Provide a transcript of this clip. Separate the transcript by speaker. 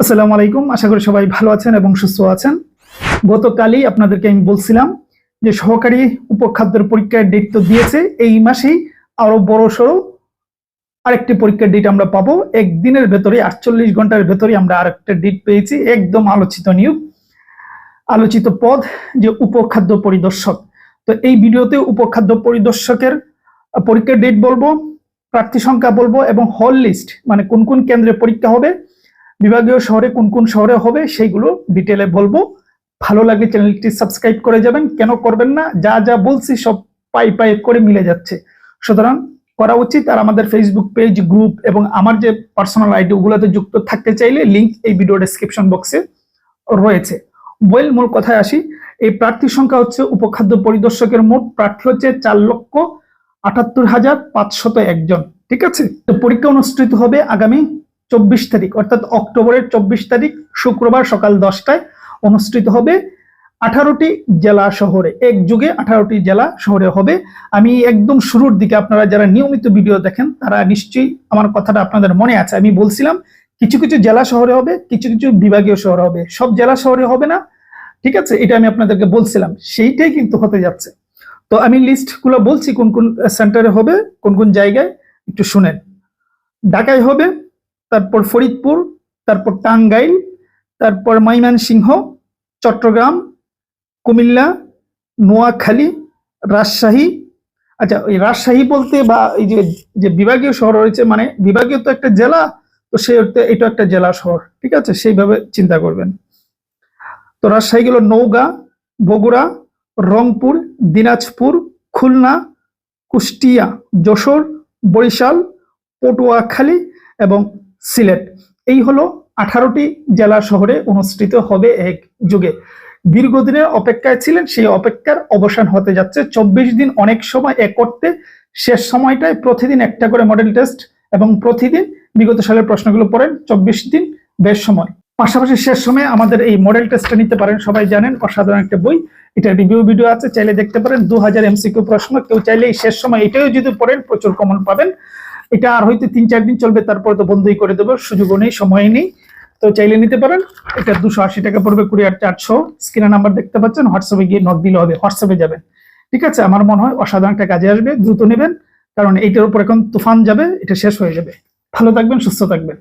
Speaker 1: আসসালামু আলাইকুম। আশা করি সবাই ভালো আছেন এবং সুস্থ আছেন। গতকালই আপনাদেরকে আমি বলছিলাম যে সহকারী উপখাদ্যের পরীক্ষার ডেট তো দিয়েছে। এই মাসেই আরও বড় সড়ো আরেকটি পরীক্ষার ডেট আমরা পাবো। একদিনের ভেতরে আটচল্লিশ ঘণ্টার ভেতরে আমরা আরেকটা ডেট পেয়েছি। একদম আলোচিত নিয়োগ, আলোচিত পদ যে উপখাদ্য পরিদর্শক। তো এই ভিডিওতে উপখাদ্য পরিদর্শকের পরীক্ষার ডেট বলব, প্রার্থী সংখ্যা বলব এবং হল লিস্ট মানে কোন কোন কেন্দ্রে পরীক্ষা হবে বিভাগীয় শহরে কোন কোন শহরে হবে সেইগুলো ডিটেলে বলব। ভালো লাগলে চ্যানেলটি সাবস্ক্রাইব করে যাবেন। কেন করবেন না? যা যা বলছি সব পাই পাই করে মিলে যাচ্ছে। সুতরাং করা উচিত। আর আমাদের ফেসবুক পেজ গ্রুপ এবং আমার যে পার্সোনাল আইডি ওগুলোতে যুক্ত থাকতে চাইলে লিংক এই ভিডিও ডেসক্রিপশন বক্সে রয়েছে। বইল মূল কথায় আসি। এই প্রার্থী সংখ্যা হচ্ছে উপখাদ্য পরিদর্শকের মোট। প্রার্থী হচ্ছে চার লক্ষ আটাত্তর হাজার পাঁচশত একজন। ঠিক আছে? তো পরীক্ষা অনুষ্ঠিত হবে আগামী চব্বিশ তারিখ, অর্থাৎ অক্টোবরের চব্বিশ তারিখ শুক্রবার সকাল দশটায় অনুষ্ঠিত হবে আঠারোটি জেলা শহরে এক যুগে আঠারোটি জেলা শহরে হবে। আমি একদম শুরুর দিকে আপনারা যারা নিয়মিত ভিডিও দেখেন, তারা নিশ্চয়ই আমার কথাটা আপনাদের মনে আছে। আমি বলছিলাম, কিছু কিছু জেলা শহরে হবে, কিছু কিছু বিভাগীয় শহরে হবে। সব জেলা শহরে হবে না, ঠিক আছে? এটা আমি আপনাদেরকে বলছিলাম, সেইটাই কিন্তু হতে যাচ্ছে। তো আমি লিস্টগুলো বলছি, কোন কোন সেন্টারে হবে, কোন কোন জায়গায়, একটু শুনেন। ঢাকায় হবে তারপর ফরিদপুর, তারপর টাঙ্গাইল, তারপর ময়মনসিংহ, চট্টগ্রাম, কুমিল্লা, নোয়াখালী, রাজশাহী। আচ্ছা ওই রাজশাহী বলতে বা এই যে যে বিভাগীয় শহর রয়েছে মানে বিভাগীয় তো একটা জেলা, তো সেই অর্থে এটা একটা জেলা শহর, ঠিক আছে? সেইভাবে চিন্তা করবেন। তো রাজশাহী গেল নওগাঁ, বগুড়া, রংপুর, দিনাজপুর, খুলনা, কুষ্টিয়া, যশোর, বরিশাল, পটুয়াখালী এবং সিলেট। এই হলো আঠারোটি জেলা শহরে অনুষ্ঠিত হবে এক যুগে। দীর্ঘদিনের অপেক্ষায় ছিলেন, সেই অপেক্ষার অবসান হতে যাচ্ছে। চব্বিশ দিন অনেক সময় এক করতে, শেষ সময়টায় প্রতিদিন একটা করে মডেল টেস্ট এবং প্রতিদিন বিগত সালের প্রশ্নগুলো পড়েন। চব্বিশ দিন বেশ সময়। পাশাপাশি শেষ সময়ে আমাদের এই মডেল টেস্টটা নিতে পারেন, সবাই জানেন, অসাধারণ একটা বই। এটা রিভিউ ভিডিও আছে, চাইলে দেখতে পারেন। দু হাজার এমসিকিউ প্রশ্ন, কেউ চাইলে এই শেষ সময় এটাও যদি পড়েন, প্রচুর কমন পাবেন। এটা আর হয়তো তিন, চার দিন চলবে, তারপরে তো বন্ধই করে দেবো, সুযোগও নেই সময় নেই। তো চাইলে নিতে পারেন। এটা দুশো আশি টাকা পড়বে কুড়ি আর চারশো। স্ক্রিনে নাম্বার দেখতে পাচ্ছেন, হোয়াটসঅ্যাপে গিয়ে নক দিলে হবে, হোয়াটসঅ্যাপে যাবেন। ঠিক আছে, আমার মনে হয় অসাধারণ একটা কাজে আসবে, দ্রুত নেবেন, কারণ এইটার উপর এখন তুফান যাবে, এটা শেষ হয়ে যাবে। ভালো থাকবেন, সুস্থ থাকবেন।